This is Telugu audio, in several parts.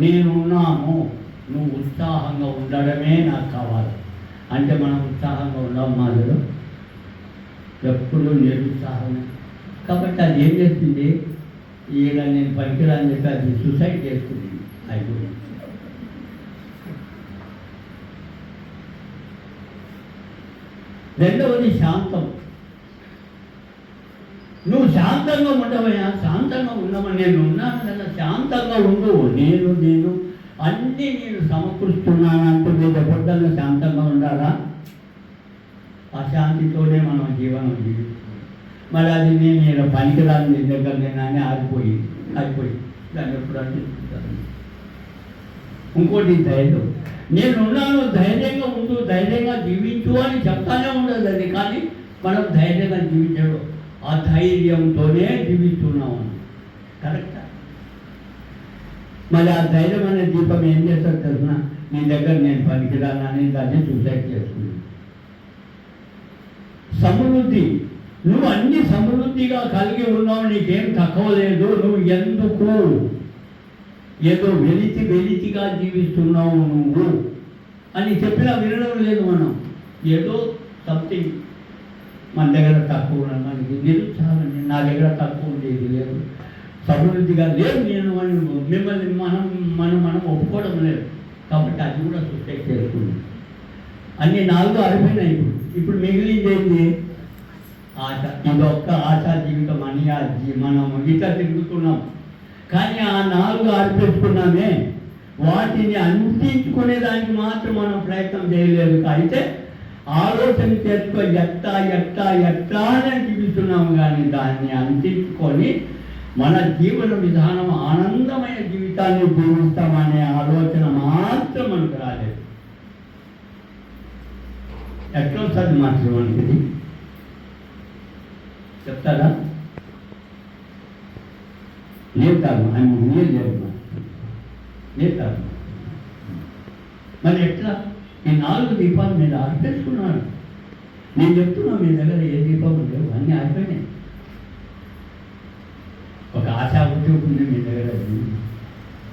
నేనున్నాను. నువ్వు ఉత్సాహంగా ఉండడమే నాకు కావాలి. అంటే మనం ఉత్సాహంగా ఉన్నాం మాదిరి ఎప్పుడు నిరుత్సాహమే కాబట్టి అది ఏం చేస్తుంది? ఈడ నేను పనికిరాని చెప్పి అది సూసైడ్ చేసుకుంది అయిపోయింది. రెండవది శాంతం. నువ్వు శాంతంగా ఉండవయ్యా. శాంతంగా ఉండమని నేను ఉన్నాను కదా. శాంతంగా ఉండు నేను నేను అన్నీ నేను సమకూరుస్తున్నాను మీద పొద్దున్న శాంతంగా ఉండాలా? అశాంతితోనే మనం జీవనం జీవిస్తున్నాం. మరి అది నేను నేను పనికిరాని నీ దగ్గర నేనని ఆగిపోయి ఆగిపోయి దాన్ని ఎప్పుడు అనిపిస్తాను ఇంకోటి ధైర్యం. నేను ఉన్నాను ధైర్యంగా ఉండు ధైర్యంగా జీవించు అని చెప్తానే ఉండదు అది. కానీ మనం ధైర్యంగా జీవించడం ఆ ధైర్యంతోనే జీవిస్తున్నాము కరెక్టా? మరి ఆ ధైర్యం అనే దీపం ఏం చేస్తారు తెలుసిన నీ దగ్గర నేను పనికిరానని దాన్ని సూసైడ్ చేసుకున్నాను సమృద్ధి. నువ్వు అన్ని సమృద్ధిగా కలిగి ఉన్నావు నీకేం తక్కువ లేదు నువ్వు ఎందుకు ఏదో వెలితి వెలితిగా జీవిస్తున్నావు నువ్వు అని చెప్పినా వినడం లేదు మనం. ఏదో సంథింగ్ మన దగ్గర తక్కువ మనకి నిరుత్సాహం నా దగ్గర తక్కువ ఉండేది లేదు. సమృద్ధిగా లేదు నేను మిమ్మల్ని మనం మనం మనం ఒప్పుకోవడం లేదు. కాబట్టి అది కూడా సూసైడ్ చేసుకుంది. అన్ని నాలుగు అరిపోయినాయి ఇప్పుడు. ఇప్పుడు మిగిలింది ఏంటి ఆశ. ఇదొక్క ఆశా జీవితం అని ఆ మనం ఇట్లా తిరుగుతున్నాం. కానీ ఆ నాలుగు అర్పించుకున్నామే వాటిని అందించుకునే దానికి మాత్రం మనం ప్రయత్నం చేయలేదు. అయితే ఆలోచన చేసుకో ఎట్టా ఎట్టా ఎట్టా అని జీవిస్తున్నాము కానీ దాన్ని అందించుకొని మన జీవన విధానం ఆనందమైన జీవితాన్ని జీవిస్తామనే ఆలోచన మాత్రం మనకు రాలేదు. ఎట్లా వస్తుంది మాత్రం చెప్తారా? లేదు ఆయన నేను లేదు మాస్టర్. మరి ఎట్లా? ఈ నాలుగు దీపాలు మీరు ఆర్పేసుకున్నాను నేను చెప్తున్నా మీ దగ్గర ఏ దీపాలు లేవు అన్నీ ఆగిపోయినాయి ఒక ఆశాభూతి ఉంది మీ దగ్గర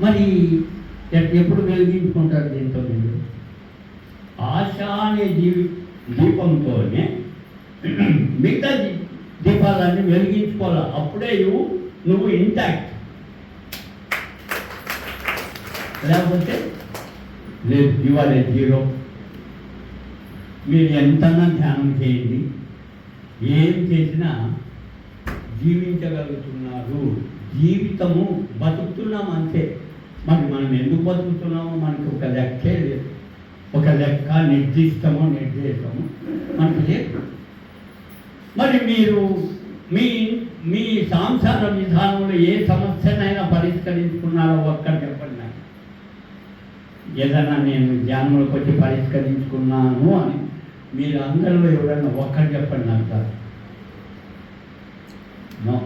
మరి ఎప్పుడు వెలిగించుకుంటారు దీంతో మీరు? ఆశ అనే జీవి దీపంతోనే మిగతా దీపాలన్నీ వెలిగించుకోవాలి? అప్పుడే నువ్వు నువ్వు ఇంటాక్ట్ లేకపోతే లేదు ఇవాళ జీరో. మీరు ఎంతన్నా ధ్యానం చేయండి. ఏం చేసినా జీవించగలుగుతున్నారు. జీవితము బతుకుతున్నాం అంతే. మరి మనం ఎందుకు బతుకుతున్నామో? మనకు ఒక లెక్కే లేదు. ఒక లెక్క నిర్దిష్టము నిర్దేశము మనకు లేదు. మరి మీరు మీ మీ సాంసార విధానంలో ఏ సమస్యనైనా పరిష్కరించుకున్నారో ఒక్కటి చెప్పండి నాకు. ఏదైనా నేను ధ్యానంలోకి వచ్చి పరిష్కరించుకున్నాను అని. మీరు అందరిలో ఎవరైనా ఒక్కటి చెప్పండి నాకు. Sir no.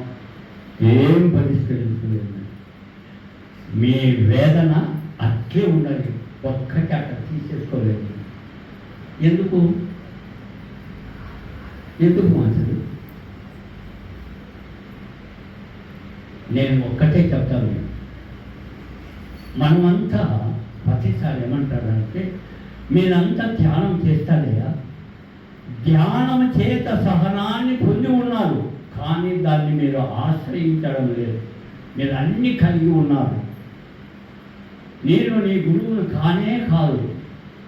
ఏం పరిష్కరించలేదు. మీ వేదన అట్లే ఉండాలి. ఒక్కటి అక్కడ తీసేసుకోలేదు. ఎందుకు? ఎందుకు మంచిది నేను ఒక్కటే చెప్తాను. మనమంతా ప్రతిసారి ఏమంటారంటే మీరంతా ధ్యానం చేస్తారయ్యా ధ్యానం చేత సహనాన్ని కానీ దాన్ని మీరు ఆశ్రయించడం లేదు. మీరు అన్ని కలిగి ఉన్నారు. నేను నీ గురువును కానే కాదు.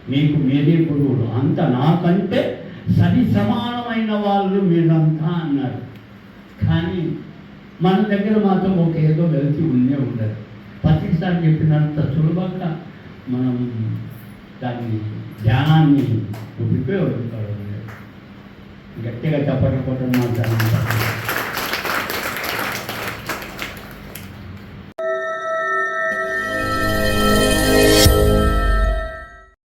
నీకు మీరే గురువులు. అంత నాకంటే సరి సమానమైన వాళ్ళు మీరంతా అన్నారు. కానీ మన దగ్గర మాత్రం ఒక ఏదో వెలిసి ఉండే ఉండదు. ప్రతిసారి చెప్పినంత సులభంగా మనం దాన్ని ధ్యానాన్ని ఉపయోగించడం గట్టిగా చెప్పకపోవడం మాత్రం